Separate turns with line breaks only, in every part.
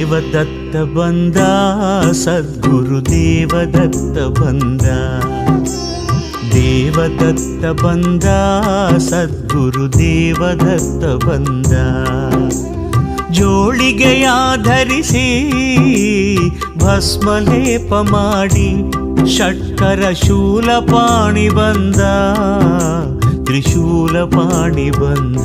ದೇವದತ್ತ ಬಂದ, ಸದ್ಗುರು ದೇವದತ್ತ ಬಂದ. ದೇವದತ್ತ ಬಂದ, ಸದ್ಗುರು ದೇವದತ್ತ ಬಂದ. ಜೋಳಿಗೆಯ ಧರಿಸಿ ಭಸ್ಮಲೇಪ ಮಾಡಿ, ಷಟ್ಕರ ಶೂಲಪಾಣಿ ಬಂದ ತ್ರಿಶೂಲ ಪಾಣಿ ಬಂದ.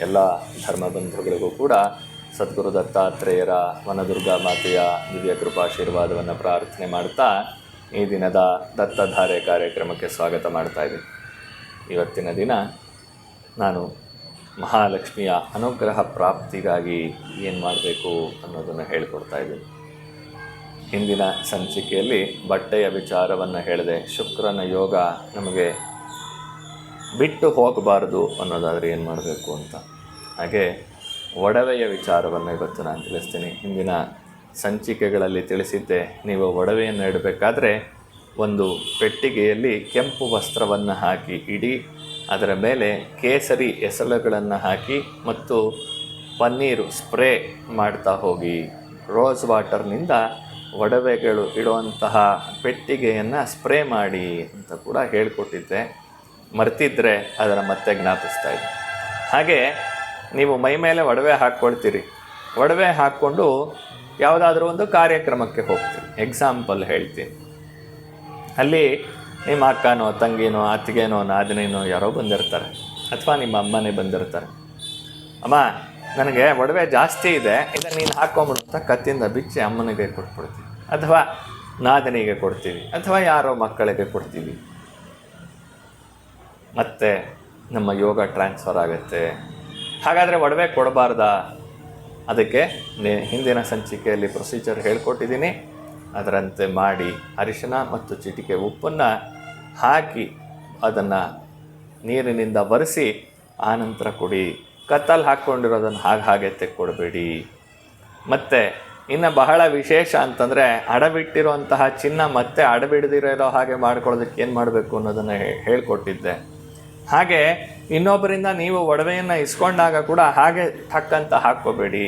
ಎಲ್ಲ ಧರ್ಮಬಂಧುಗಳಿಗೂ ಕೂಡ ಸದ್ಗುರು ದತ್ತಾತ್ರೇಯರ ವನದುರ್ಗಾ ಮಾತೆಯ ದಿವ್ಯ ಕೃಪಾಶೀರ್ವಾದವನ್ನು ಪ್ರಾರ್ಥನೆ ಮಾಡ್ತಾ ಈ ದಿನದ ದತ್ತಧಾರೆ ಕಾರ್ಯಕ್ರಮಕ್ಕೆ ಸ್ವಾಗತ ಮಾಡ್ತಾ ಇದ್ದೀನಿ. ಇವತ್ತಿನ ದಿನ ನಾನು ಮಹಾಲಕ್ಷ್ಮಿಯ ಅನುಗ್ರಹ ಪ್ರಾಪ್ತಿಗಾಗಿ ಏನು ಮಾಡಬೇಕು ಅನ್ನೋದನ್ನು ಹೇಳಿಕೊಡ್ತಾ ಇದ್ದೀನಿ. ಹಿಂದಿನ ಸಂಚಿಕೆಯಲ್ಲಿ ಬಟ್ಟೆಯ ವಿಚಾರವನ್ನು ಹೇಳಿದೆ ಶುಕ್ರನ ಯೋಗ ನಮಗೆ ಬಿಟ್ಟು ಹೋಗಬಾರ್ದು ಅನ್ನೋದಾದರೆ ಏನು ಮಾಡಬೇಕು ಅಂತ? ಹಾಗೆ ಒಡವೆಯ ವಿಚಾರವನ್ನು ಇವತ್ತು ನಾನು ತಿಳಿಸ್ತೀನಿ. ಹಿಂದಿನ ಸಂಚಿಕೆಗಳಲ್ಲಿ ತಿಳಿಸಿದ್ದೆ, ನೀವು ಒಡವೆಯನ್ನು ಇಡಬೇಕಾದ್ರೆ ಒಂದು ಪೆಟ್ಟಿಗೆಯಲ್ಲಿ ಕೆಂಪು ವಸ್ತ್ರವನ್ನು ಹಾಕಿ ಇಡಿ, ಅದರ ಮೇಲೆ ಕೇಸರಿ ಎಸಳುಗಳನ್ನು ಹಾಕಿ ಮತ್ತು ಪನ್ನೀರು ಸ್ಪ್ರೇ ಮಾಡ್ತಾ ಹೋಗಿ. ರೋಸ್ ವಾಟರ್ನಿಂದ ಒಡವೆಗಳು ಇಡುವಂತಹ ಪೆಟ್ಟಿಗೆಯನ್ನು ಸ್ಪ್ರೇ ಮಾಡಿ ಅಂತ ಕೂಡ ಹೇಳಿಕೊಟ್ಟಿದ್ದೆ. ಮರ್ತಿದ್ರೆ ಅದನ್ನು ಮತ್ತೆ ಜ್ಞಾಪಿಸ್ತಾ ಇದೆ. ಹಾಗೆ ನೀವು ಮೈ ಮೇಲೆ ಒಡವೆ ಹಾಕ್ಕೊಳ್ತೀರಿ. ಒಡವೆ ಹಾಕ್ಕೊಂಡು ಯಾವುದಾದ್ರೂ ಒಂದು ಕಾರ್ಯಕ್ರಮಕ್ಕೆ ಹೋಗ್ತೀರಿ. ಎಕ್ಸಾಂಪಲ್ ಹೇಳ್ತೀನಿ. ಅಲ್ಲಿ ನಿಮ್ಮ ಅಕ್ಕನೋ, ತಂಗಿನೋ, ಅತ್ತಿಗೆನೋ, ನಾದಿನೇನೋ ಯಾರೋ ಬಂದಿರ್ತಾರೆ. ಅಥವಾ ನಿಮ್ಮ ಅಮ್ಮನೇ ಬಂದಿರ್ತಾರೆ. ಅಮ್ಮ, ನನಗೆ ಒಡವೆ ಜಾಸ್ತಿ ಇದೆ, ಇದನ್ನು ನೀನು ಹಾಕ್ಕೊಂಬಿಡು ಅಂತ ಕತ್ತಿಂದ ಬಿಚ್ಚಿ ಅಮ್ಮನಿಗೆ ಕೊಟ್ಬಿಡ್ತೀವಿ ಅಥವಾ ನಾದನಿಗೆ ಕೊಡ್ತೀವಿ ಅಥವಾ ಯಾರೋ ಮಕ್ಕಳಿಗೆ ಕೊಡ್ತೀವಿ ಮತ್ತೆ ನಮ್ಮ ಯೋಗ ಟ್ರಾನ್ಸ್ಫರ್ ಆಗುತ್ತೆ. ಹಾಗಾದರೆ ಒಡವೆ ಕೊಡಬಾರ್ದಾ? ಅದಕ್ಕೆ ಹಿಂದಿನ ಸಂಚಿಕೆಯಲ್ಲಿ ಪ್ರೊಸೀಜರ್ ಹೇಳ್ಕೊಟ್ಟಿದ್ದೀನಿ. ಅದರಂತೆ ಮಾಡಿ ಅರಿಶಿನ ಮತ್ತು ಚಿಟಿಕೆ ಉಪ್ಪನ್ನು ಹಾಕಿ ಅದನ್ನು ನೀರಿನಿಂದ ಬರೆಸಿ ಆನಂತರ ಕೊಡಿ. ಕತ್ತಲ್ಲಿ ಹಾಕ್ಕೊಂಡಿರೋದನ್ನು ಹಾಗೆ ಹಾಗೆ ತೆಕ್ಕೊಡಬೇಡಿ. ಮತ್ತು ಇನ್ನು ಬಹಳ ವಿಶೇಷ ಅಂತಂದರೆ ಅಡಬಿಟ್ಟಿರುವಂತಹ ಚಿನ್ನ ಮತ್ತೆ ಅಡಬಿಡದಿರೋ ಹಾಗೆ ಮಾಡ್ಕೊಳ್ಳೋದಕ್ಕೆ ಏನು ಮಾಡಬೇಕು ಅನ್ನೋದನ್ನು ಹೇಳ್ಕೊಟ್ಟಿದ್ದೆ. ಹಾಗೆ ಇನ್ನೊಬ್ಬರಿಂದ ನೀವು ಒಡವೆಯನ್ನು ಇಸ್ಕೊಂಡಾಗ ಕೂಡ ಹಾಗೆ ಟಕ್ಕಂತ ಹಾಕ್ಕೋಬೇಡಿ.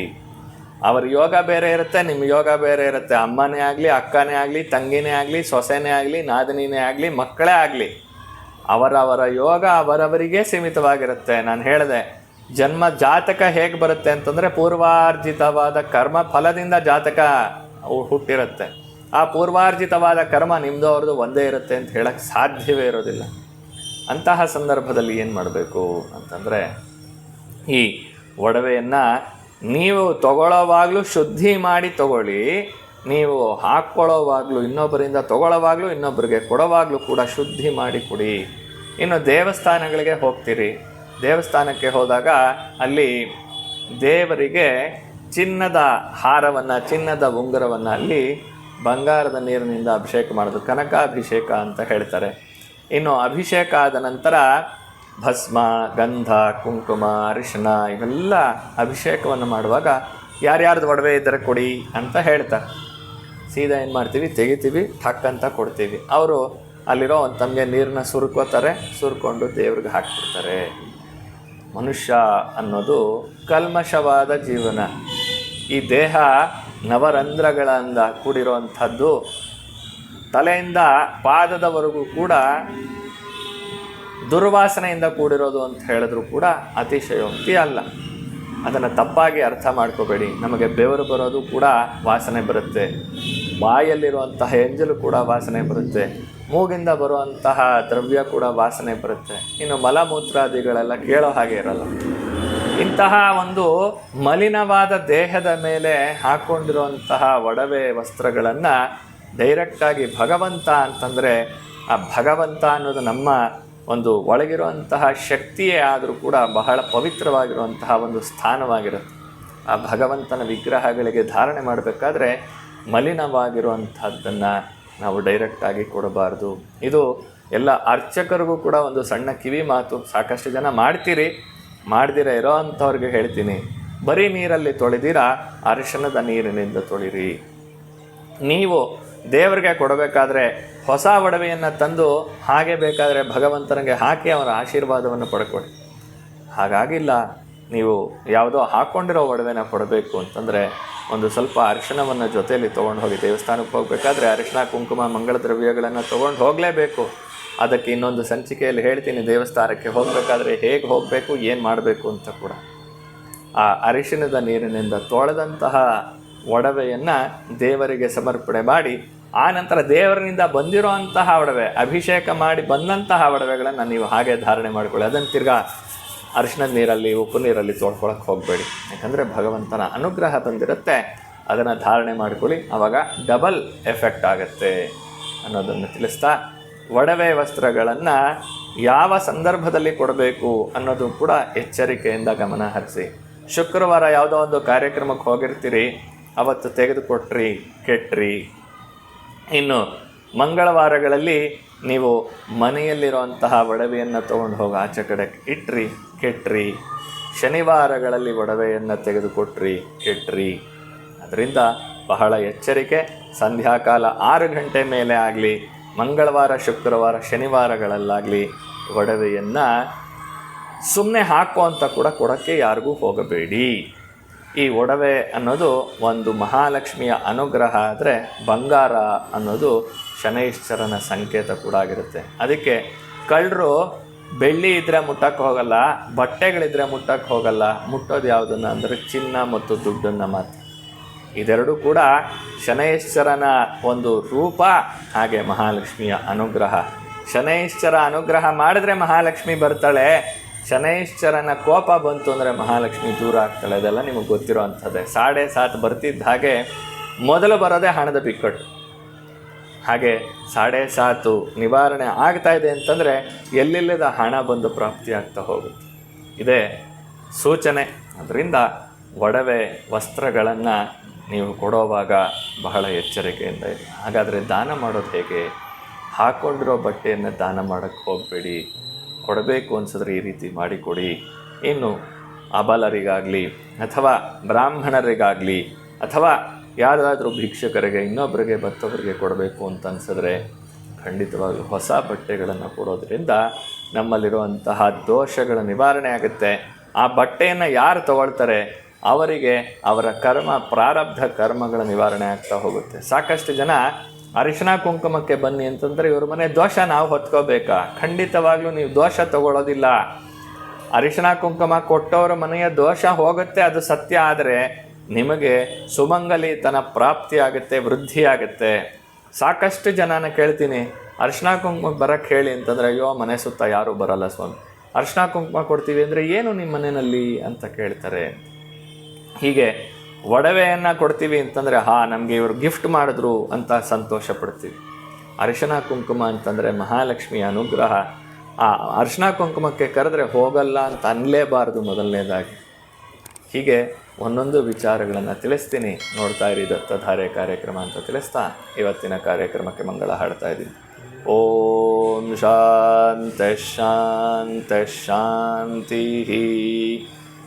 ಅವ್ರ ಯೋಗ ಬೇರೆ ಇರುತ್ತೆ ನಿಮ್ಮ ಯೋಗ ಬೇರೆ ಇರುತ್ತೆ. ಅಮ್ಮನೇ ಆಗಲಿ, ಅಕ್ಕನೇ ಆಗಲಿ, ತಂಗಿನೇ ಆಗಲಿ, ಸೊಸೆನೇ ಆಗಲಿ, ನಾದಿನಿನೇ ಆಗಲಿ, ಮಕ್ಕಳೇ ಆಗಲಿ, ಅವರವರ ಯೋಗ ಅವರವರಿಗೆ ಸೀಮಿತವಾಗಿರುತ್ತೆ. ನಾನು ಹೇಳಿದೆ, ಜನ್ಮ ಜಾತಕ ಹೇಗೆ ಬರುತ್ತೆ ಅಂತಂದರೆ ಪೂರ್ವಾರ್ಜಿತವಾದ ಕರ್ಮ ಫಲದಿಂದ ಜಾತಕ ಹುಟ್ಟಿರುತ್ತೆ. ಆ ಪೂರ್ವಾರ್ಜಿತವಾದ ಕರ್ಮ ನಿಮ್ಮದು ಅವ್ರದ್ದು ಒಂದೇ ಇರುತ್ತೆ ಅಂತ ಹೇಳಕ್ಕೆ ಸಾಧ್ಯವೇ ಇರೋದಿಲ್ಲ. ಅಂತಹ ಸಂದರ್ಭದಲ್ಲಿ ಏನು ಮಾಡಬೇಕು ಅಂತಂದರೆ, ಈ ಒಡವೆಯನ್ನು ನೀವು ತಗೊಳ್ಳೋವಾಗಲೂ ಶುದ್ಧಿ ಮಾಡಿ ತಗೊಳ್ಳಿ, ನೀವು ಹಾಕ್ಕೊಳ್ಳೋವಾಗಲೂ ಇನ್ನೊಬ್ಬರಿಂದ ತಗೊಳ್ಳೋವಾಗಲೂ ಇನ್ನೊಬ್ಬರಿಗೆ ಕೊಡೋವಾಗಲೂ ಕೂಡ ಶುದ್ಧಿ ಮಾಡಿ ಕೊಡಿ. ಇನ್ನು ದೇವಸ್ಥಾನಗಳಿಗೆ ಹೋಗ್ತೀರಿ. ದೇವಸ್ಥಾನಕ್ಕೆ ಹೋದಾಗ ಅಲ್ಲಿ ದೇವರಿಗೆ ಚಿನ್ನದ ಹಾರವನ್ನು, ಚಿನ್ನದ ಉಂಗುರವನ್ನು ಅಲ್ಲಿ ಬಂಗಾರದ ನೀರಿನಿಂದ ಅಭಿಷೇಕ ಮಾಡೋದು, ಕನಕಾಭಿಷೇಕ ಅಂತ ಹೇಳ್ತಾರೆ. ಇನ್ನು ಅಭಿಷೇಕ ಆದ ನಂತರ ಭಸ್ಮ, ಗಂಧ, ಕುಂಕುಮ ಅರಿಶಿನ ಇವೆಲ್ಲ ಅಭಿಷೇಕವನ್ನು ಮಾಡುವಾಗ ಯಾರ್ಯಾರ್ದು ಒಡವೆ ಇದ್ದರೆ ಕೊಡಿ ಅಂತ ಹೇಳ್ತಾರೆ. ಸೀದಾ ಏನು ಮಾಡ್ತೀವಿ? ತೆಗಿತೀವಿ, ಠಕ್ ಅಂತ ಕೊಡ್ತೀವಿ. ಅವರು ಅಲ್ಲಿರೋ ಒಂದು ತಮಗೆ ನೀರನ್ನ ಸುರ್ಕೋತಾರೆ, ಸುರ್ಕೊಂಡು ದೇವ್ರಿಗೆ ಹಾಕ್ಬಿಡ್ತಾರೆ. ಮನುಷ್ಯ ಅನ್ನೋದು ಕಲ್ಮಶವಾದ ಜೀವನ. ಈ ದೇಹ ನವರಂಧ್ರಗಳಿಂದ ಕೂಡಿರುವಂಥದ್ದು ತಲೆಯಿಂದ ಪಾದದವರೆಗೂ ಕೂಡ ದುರ್ವಾಸನೆಯಿಂದ ಕೂಡಿರೋದು ಅಂತ ಹೇಳಿದ್ರು ಕೂಡ ಅತಿಶಯೋಕ್ತಿ ಅಲ್ಲ. ಅದನ್ನು ತಪ್ಪಾಗಿ ಅರ್ಥ ಮಾಡ್ಕೋಬೇಡಿ. ನಮಗೆ ಬೆವರು ಬರೋದು ಕೂಡ ವಾಸನೆ ಬರುತ್ತೆ. ಬಾಯಲ್ಲಿರುವಂತಹ ಎಂಜಲು ಕೂಡ ವಾಸನೆ ಬರುತ್ತೆ. ಮೂಗಿಂದ ಬರುವಂತಹ ದ್ರವ್ಯ ಕೂಡ ವಾಸನೆ ಬರುತ್ತೆ. ಇನ್ನು ಮಲಮೂತ್ರಾದಿಗಳೆಲ್ಲ ಕೇಳೋ ಹಾಗೆ ಇರಲ್ಲ. ಇಂತಹ ಒಂದು ಮಲಿನವಾದ ದೇಹದ ಮೇಲೆ ಹಾಕ್ಕೊಂಡಿರುವಂತಹ ಒಡವೆ ವಸ್ತ್ರಗಳನ್ನು ಡೈರೆಕ್ಟಾಗಿ ಭಗವಂತ ಅಂತಂದರೆ ಆ ಭಗವಂತ ಅನ್ನೋದು ನಮ್ಮ ಒಂದು ಒಳಗಿರುವಂತಹ ಶಕ್ತಿಯೇ ಆದರೂ ಕೂಡ ಬಹಳ ಪವಿತ್ರವಾಗಿರುವಂತಹ ಒಂದು ಸ್ಥಾನವಾಗಿರುತ್ತೆ. ಆ ಭಗವಂತನ ವಿಗ್ರಹಗಳಿಗೆ ಧಾರಣೆ ಮಾಡಬೇಕಾದ್ರೆ ಮಲಿನವಾಗಿರುವಂಥದ್ದನ್ನು ನಾವು ಡೈರೆಕ್ಟಾಗಿ ಕೊಡಬಾರ್ದು. ಇದು ಎಲ್ಲ ಅರ್ಚಕರಿಗೂ ಕೂಡ ಒಂದು ಸಣ್ಣ ಕಿವಿ ಮಾತು. ಸಾಕಷ್ಟು ಜನ ಮಾಡ್ತೀರಿ, ಮಾಡ್ದಿರ ಇರೋ ಅಂಥವ್ರಿಗೆ ಹೇಳ್ತೀನಿ. ಬರೀ ನೀರಲ್ಲಿ ತೊಳೆದಿರ ಅರಿಶಿಣದ ನೀರಿನಿಂದ ತೊಳಿರಿ. ನೀವು ದೇವರಿಗೆ ಕೊಡಬೇಕಾದ್ರೆ ಹೊಸ ಒಡವೆಯನ್ನು ತಂದು ಹಾಗೆ ಬೇಕಾದರೆ ಭಗವಂತನಿಗೆ ಹಾಕಿ ಅವರ ಆಶೀರ್ವಾದವನ್ನು ಪಡ್ಕೊಡಿ ಹಾಗಾಗಿಲ್ಲ, ನೀವು ಯಾವುದೋ ಹಾಕ್ಕೊಂಡಿರೋ ಒಡವೆನ ಕೊಡಬೇಕು ಅಂತಂದರೆ ಒಂದು ಸ್ವಲ್ಪ ಅರಿಶಿಣವನ್ನು ಜೊತೆಯಲ್ಲಿ ತೊಗೊಂಡು ಹೋಗಿ ದೇವಸ್ಥಾನಕ್ಕೆ ಹೋಗಬೇಕಾದ್ರೆ ಅರಿಶಿಣ, ಕುಂಕುಮ ಮಂಗಳ ದ್ರವ್ಯಗಳನ್ನು ತೊಗೊಂಡು ಹೋಗಲೇಬೇಕು. ಅದಕ್ಕೆ ಇನ್ನೊಂದು ಸಂಚಿಕೆಯಲ್ಲಿ ಹೇಳ್ತೀನಿ, ದೇವಸ್ಥಾನಕ್ಕೆ ಹೋಗಬೇಕಾದ್ರೆ ಹೇಗೆ ಹೋಗಬೇಕು, ಏನು ಮಾಡಬೇಕು ಅಂತ ಕೂಡ. ಆ ಅರಿಶಿಣದ ನೀರಿನಿಂದ ತೊಳೆದಂತಹ ಒಡವೆಯನ್ನು ದೇವರಿಗೆ ಸಮರ್ಪಣೆ ಮಾಡಿ ಆ ನಂತರ ದೇವರಿನಿಂದ ಬಂದಿರೋ ಅಂತಹ ಒಡವೆ, ಅಭಿಷೇಕ ಮಾಡಿ ಬಂದಂತಹ ಒಡವೆಗಳನ್ನು ನೀವು ಹಾಗೆ ಧಾರಣೆ ಮಾಡಿಕೊಳ್ಳಿ. ಅದನ್ನು ತಿರ್ಗಾ ಅರಿಶಿಣದ ನೀರಲ್ಲಿ, ಉಪ್ಪು ನೀರಲ್ಲಿ ತೊಳ್ಕೊಳಕ್ಕೆ ಹೋಗಬೇಡಿ. ಯಾಕಂದರೆ ಭಗವಂತನ ಅನುಗ್ರಹ ಬಂದಿರುತ್ತೆ ಅದನ್ನು ಧಾರಣೆ ಮಾಡಿಕೊಳ್ಳಿ. ಆವಾಗ ಡಬಲ್ ಎಫೆಕ್ಟ್ ಆಗುತ್ತೆ ಅನ್ನೋದನ್ನು ತಿಳಿಸ್ತಾ ಒಡವೆ ವಸ್ತ್ರಗಳನ್ನು ಯಾವ ಸಂದರ್ಭದಲ್ಲಿ ಕೊಡಬೇಕು ಅನ್ನೋದು ಕೂಡ ಎಚ್ಚರಿಕೆಯಿಂದ ಗಮನ ಹರಿಸಿ. ಶುಕ್ರವಾರ ಯಾವುದೋ ಒಂದು ಕಾರ್ಯಕ್ರಮಕ್ಕೆ ಹೋಗಿರ್ತೀರಿ. ಅವತ್ತು ತೆಗೆದುಕೊಟ್ರಿ, ಕೆಟ್ರಿ ಇನ್ನು ಮಂಗಳವಾರಗಳಲ್ಲಿ ನೀವು ಮನೆಯಲ್ಲಿರುವಂತಹ ಒಡವೆಯನ್ನು ತೊಗೊಂಡು ಹೋಗಿ ಆಚೆ ಕಡೆ ಇಟ್ರಿ, ಕೆಟ್ರಿ. ಶನಿವಾರಗಳಲ್ಲಿ ಒಡವೆಯನ್ನು ತೆಗೆದುಕೊಟ್ರಿ, ಕೆಟ್ರಿ. ಅದರಿಂದ ಬಹಳ ಎಚ್ಚರಿಕೆ. ಸಂಧ್ಯಾಕಾಲ ಆರು ಗಂಟೆ ಮೇಲೆ ಆಗಲಿ, ಮಂಗಳವಾರ, ಶುಕ್ರವಾರ, ಶನಿವಾರಗಳಲ್ಲಾಗಲಿ ಒಡವೆಯನ್ನು ಸುಮ್ಮನೆ ಹಾಕು ಅಂತ ಕೂಡ ಕೊಡೋಕ್ಕೆ ಯಾರಿಗೂ ಹೋಗಬೇಡಿ. ಈ ಒಡವೆ ಅನ್ನೋದು ಒಂದು ಮಹಾಲಕ್ಷ್ಮಿಯ ಅನುಗ್ರಹ ಆದರೆ ಬಂಗಾರ ಅನ್ನೋದು ಶನೈಶ್ಚರನ ಸಂಕೇತ ಕೂಡ ಆಗಿರುತ್ತೆ. ಅದಕ್ಕೆ ಕಳ್ಳರು ಬೆಳ್ಳಿ ಇದ್ದರೆ ಮುಟ್ಟಕ್ಕೆ ಹೋಗಲ್ಲ ಬಟ್ಟೆಗಳಿದ್ದರೆ ಮುಟ್ಟಕ್ಕೆ ಹೋಗಲ್ಲ, ಮುಟ್ಟೋದು ಯಾವುದನ್ನು ಅಂದರೆ ಚಿನ್ನ ಮತ್ತು ದುಡ್ಡನ್ನು ಮಾತ್ರ. ಇದೆರಡೂ ಕೂಡ ಶನೈಶ್ಚರನ ಒಂದು ರೂಪ, ಹಾಗೆ ಮಹಾಲಕ್ಷ್ಮಿಯ ಅನುಗ್ರಹ. ಶನೈಶ್ಚರ ಅನುಗ್ರಹ ಮಾಡಿದ್ರೆ ಮಹಾಲಕ್ಷ್ಮಿ ಬರ್ತಾಳೆ ಶನೈಶ್ಚರನ ಕೋಪ ಬಂತು ಅಂದರೆ ಮಹಾಲಕ್ಷ್ಮಿ ದೂರ ಆಗ್ತಾಳೆ. ಅದೆಲ್ಲ ನಿಮಗೆ ಗೊತ್ತಿರೋ ಅಂಥದ್ದೇ. ಸಾಡೆ ಸಾತ್ ಬರ್ತಿದ್ದ ಹಾಗೆ ಮೊದಲು ಬರೋದೇ ಹಣದ ಬಿಕ್ಕಟ್ಟು. ಹಾಗೆ ಸಾಡೆ ಸಾತು ನಿವಾರಣೆ ಆಗ್ತಾ ಇದೆ ಅಂತಂದರೆ ಎಲ್ಲಿಲ್ಲದ ಹಣ ಬಂದು ಪ್ರಾಪ್ತಿ ಆಗ್ತಾ ಹೋಗುತ್ತೆ. ಇದೇ ಸೂಚನೆ. ಅದರಿಂದ ಒಡವೆ ವಸ್ತ್ರಗಳನ್ನು ನೀವು ಕೊಡೋವಾಗ ಬಹಳ ಎಚ್ಚರಿಕೆಯಿಂದ ಇದೆ ಹಾಗಾದರೆ ದಾನ ಮಾಡೋದು ಹೇಗೆ? ಹಾಕ್ಕೊಂಡಿರೋ ಬಟ್ಟೆಯನ್ನು ದಾನ ಮಾಡೋಕ್ಕೆ ಹೋಗಬೇಡಿ. ಕೊಡಬೇಕು ಅನ್ಸಿದ್ರೆ ಈ ರೀತಿ ಮಾಡಿಕೊಡಿ. ಇನ್ನು ಅಬಲರಿಗಾಗಲಿ ಅಥವಾ ಬ್ರಾಹ್ಮಣರಿಗಾಗಲಿ ಅಥವಾ ಯಾರಾದರೂ ಭಿಕ್ಷಕರಿಗೆ ಇನ್ನೊಬ್ಬರಿಗೆ ಬತ್ತವರಿಗೆ ಕೊಡಬೇಕು ಅಂತ ಅನ್ಸಿದ್ರೆ ಖಂಡಿತವಾಗಿ ಹೊಸ ಬಟ್ಟೆಗಳನ್ನು ಕೊಡೋದ್ರಿಂದ ನಮ್ಮಲ್ಲಿರುವಂತಹ ದೋಷಗಳ ನಿವಾರಣೆ ಆಗುತ್ತೆ. ಆ ಬಟ್ಟೆಯನ್ನು ಯಾರು ತಗೊಳ್ತಾರೆ? ಅವರಿಗೆ ಅವರ ಕರ್ಮ ಪ್ರಾರಬ್ಧ ಕರ್ಮಗಳ ನಿವಾರಣೆ ಆಗ್ತಾ ಹೋಗುತ್ತೆ. ಸಾಕಷ್ಟು ಜನ ಅರಿಶಿಣ ಕುಂಕುಮಕ್ಕೆ ಬನ್ನಿ ಅಂತಂದರೆ ಇವ್ರ ಮನೆ ದೋಷ ನಾವು ಹೊತ್ಕೋಬೇಕಾ? ಖಂಡಿತವಾಗ್ಲೂ ನೀವು ದೋಷ ತಗೊಳ್ಳೋದಿಲ್ಲ. ಅರಿಶಿನ ಕುಂಕುಮ ಕೊಟ್ಟವರ ಮನೆಯ ದೋಷ ಹೋಗುತ್ತೆ, ಅದು ಸತ್ಯ. ಆದರೆ ನಿಮಗೆ ಸುಮಂಗಲಿತನ ಪ್ರಾಪ್ತಿಯಾಗುತ್ತೆ, ವೃದ್ಧಿಯಾಗುತ್ತೆ. ಸಾಕಷ್ಟು ಜನನ ಕೇಳ್ತೀನಿ. ಅರಿಶಿಣ ಕುಂಕುಮ ಬರಕ್ಕೆ ಹೇಳಿ ಅಂತಂದರೆ, ಅಯ್ಯೋ, ಮನೆ ಸುತ್ತ ಯಾರೂ ಬರಲ್ಲ ಸ್ವಾಮಿ. ಅರಿಶಿಣ ಕುಂಕುಮ ಕೊಡ್ತೀವಿ ಅಂದರೆ ಏನು ನಿಮ್ಮ ಮನೆಯಲ್ಲಿ ಅಂತ ಕೇಳ್ತಾರೆ. ಹೀಗೆ ಒಡವೆಯನ್ನು ಕೊಡ್ತೀವಿ ಅಂತಂದರೆ, ಹಾ, ನಮಗೆ ಇವರು ಗಿಫ್ಟ್ ಮಾಡಿದ್ರು ಅಂತ ಸಂತೋಷ ಪಡ್ತೀವಿ. ಅರಿಶಿನ ಕುಂಕುಮ ಅಂತಂದರೆ ಮಹಾಲಕ್ಷ್ಮಿಯ ಅನುಗ್ರಹ. ಆ ಅರಿಶಿನ ಕುಂಕುಮಕ್ಕೆ ಕರೆದ್ರೆ ಹೋಗಲ್ಲ ಅಂತ ಅನ್ನಲೇಬಾರದು ಮೊದಲನೇದಾಗಿ. ಹೀಗೆ ಒಂದೊಂದು ವಿಚಾರಗಳನ್ನು ತಿಳಿಸ್ತೀನಿ. ನೋಡ್ತಾ ಇರಿ, ದತ್ತಧಾರೆ ಕಾರ್ಯಕ್ರಮ ಅಂತ ತಿಳಿಸ್ತಾ ಇವತ್ತಿನ ಕಾರ್ಯಕ್ರಮಕ್ಕೆ ಮಂಗಳ ಹಾಡ್ತಾ ಇದ್ದೀನಿ. ಓಂ ಶಾಂತ ಶಾಂತ ಶಾಂತಿ